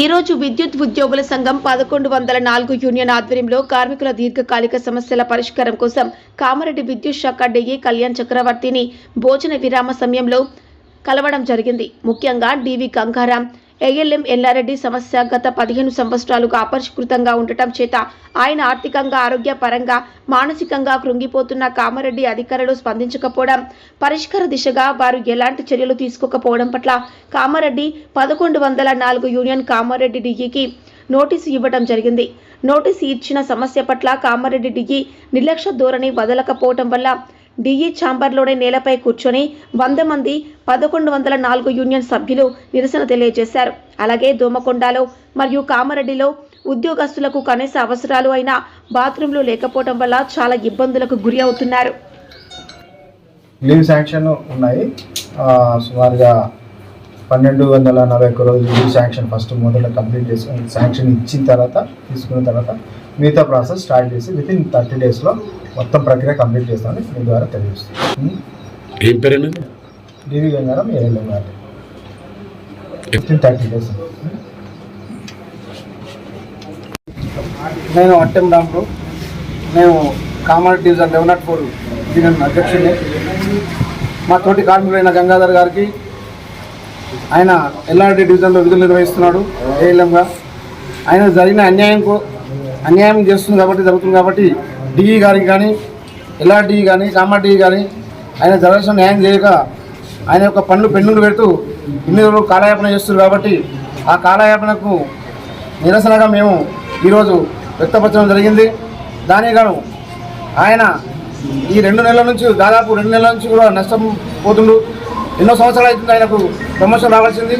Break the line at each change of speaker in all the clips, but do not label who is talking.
ఈ రోజు విద్యుత్ ఉద్యోగుల సంఘం పదకొండు వందల నాలుగు యూనియన్ ఆధ్వర్యంలో కార్మికుల దీర్ఘకాలిక సమస్యల పరిష్కారం కోసం కామారెడ్డి విద్యుత్ శాఖ డిఈ కళ్యాణ్ చక్రవర్తిని భోజన విరామ సమయంలో కలవడం జరిగింది. ముఖ్యంగా డివి గంగారాం ఏఎల్ఎం ఎల్లారెడ్డి సమస్య గత పదిహేను సంవత్సరాలుగా అపరిష్కృతంగా ఉండటం చేత ఆయన ఆర్థికంగా ఆరోగ్యపరంగా మానసికంగా కృంగిపోతున్న కామారెడ్డి అధికారులు స్పందించకపోవడం పరిష్కార దిశగా వారు ఎలాంటి చర్యలు తీసుకోకపోవడం పట్ల కామారెడ్డి పదకొండు వందల నాలుగు యూనియన్ కామారెడ్డి డిఈకి నోటీసు ఇవ్వడం జరిగింది. నోటీసు ఇచ్చిన సమస్య పట్ల కామారెడ్డి డిఈ నిర్లక్ష్య ధోరణి వదలకపోవటం వల్ల డిఈ ఛాంబర్లోనే నేలపై కూర్చొని వంద మంది పదకొండు వందల నాలుగు యూనియన్ సభ్యులు నిరసన తెలియజేశారు. అలాగే దోమకొండలో మరియు కామారెడ్డిలో ఉద్యోగస్తులకు కనీస అవసరాలు అయిన బాత్రూంలు లేకపోవడం వల్ల చాలా ఇబ్బందులకు గురి అవుతున్నారు.
లీవ్ శాంక్షన్ ఉన్నాయి. సుమారుగా పన్నెండు వందల నలభై ఒక్క రోజులు లీవ్ శాంక్షన్ ఫస్ట్ మొదట కంప్లీట్ చేసుకుని శాంక్షన్ ఇచ్చిన తర్వాత తీసుకున్న తర్వాత మిగతా ప్రాసెస్ స్టార్ట్ చేసి విత్ ఇన్ థర్టీ డేస్లో మొత్తం ప్రక్రియ కంప్లీట్ చేస్తామని మీ ద్వారా తెలియజేస్తుంది
ఏం పేరు అనేది
డివి గంగారం ఏఎల్ఎం గారు విత్ ఇన్ థర్టీ డేస్
నేను అట్టెం రాంప్రో నేను Kamareddy division eleven not four division అధ్యక్షుడిని. మా తోటి కార్మికులైన గంగాధర్ గారికి ఆయన ఎల్ఆర్డి డివిజన్లో విధులు నిర్వహిస్తున్నాడు ఏఎల్ఎంగా. ఆయన జరిగిన అన్యాయం కో- అన్యాయం చేస్తుంది కాబట్టి జరుగుతుంది కాబట్టి డిఈ గారికి కానీ ఎల్ఆర్డి కానీ కామార్డీ కానీ ఆయన జరగాల్సిన న్యాయం చేయక ఆయన యొక్క పనులు పెన్నులు పెడుతూ ఇన్ని రోజులు కాలయాపన చేస్తున్నారు కాబట్టి ఆ కాలయాపనకు నిరసనగా మేము ఈరోజు వ్యక్తపరచడం జరిగింది. దానికి ఆయన ఈ రెండు నెలల నుంచి దాదాపు రెండు నెలల నుంచి కూడా నష్టం పోతుండు. ఎన్నో సంవత్సరాలు అవుతుంది ఆయనకు ప్రమోషన్ రావాల్సింది.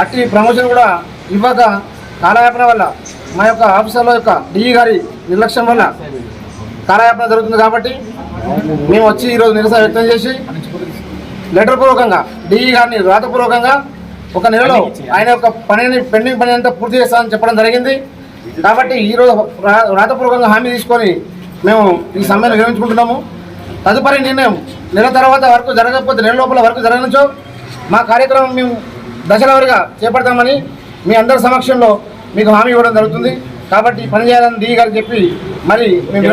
అట్టి ప్రమోషన్ కూడా ఇవ్వక కాలయాపన వల్ల మా యొక్క ఆఫీసర్ల యొక్క డిఈ గారి నిర్లక్ష్యం వల్ల కాలయాపన జరుగుతుంది కాబట్టి మేము వచ్చి ఈరోజు నిరసన వ్యక్తం చేసి లెటర్ పూర్వకంగా డిఈ గారిని రాతపూర్వకంగా ఒక నెలలో ఆయన యొక్క పనిని పెండింగ్ పని అంతా పూర్తి చేస్తామని చెప్పడం జరిగింది. కాబట్టి ఈరోజు రాతపూర్వకంగా హామీ తీసుకొని మేము ఈ సమ్మెను నిర్వహించుకుంటున్నాము. తదుపరి నిర్ణయం నెల తర్వాత వరకు జరగకపోతే నెల లోపల వరకు జరగనుంచో మా కార్యక్రమం మేము దశల వారిగా చేపడతామని మీ అందరి సమక్షంలో మీకు హామీ ఇవ్వడం జరుగుతుంది. కాబట్టి పని చేయాలని డీ చెప్పి మరి మేము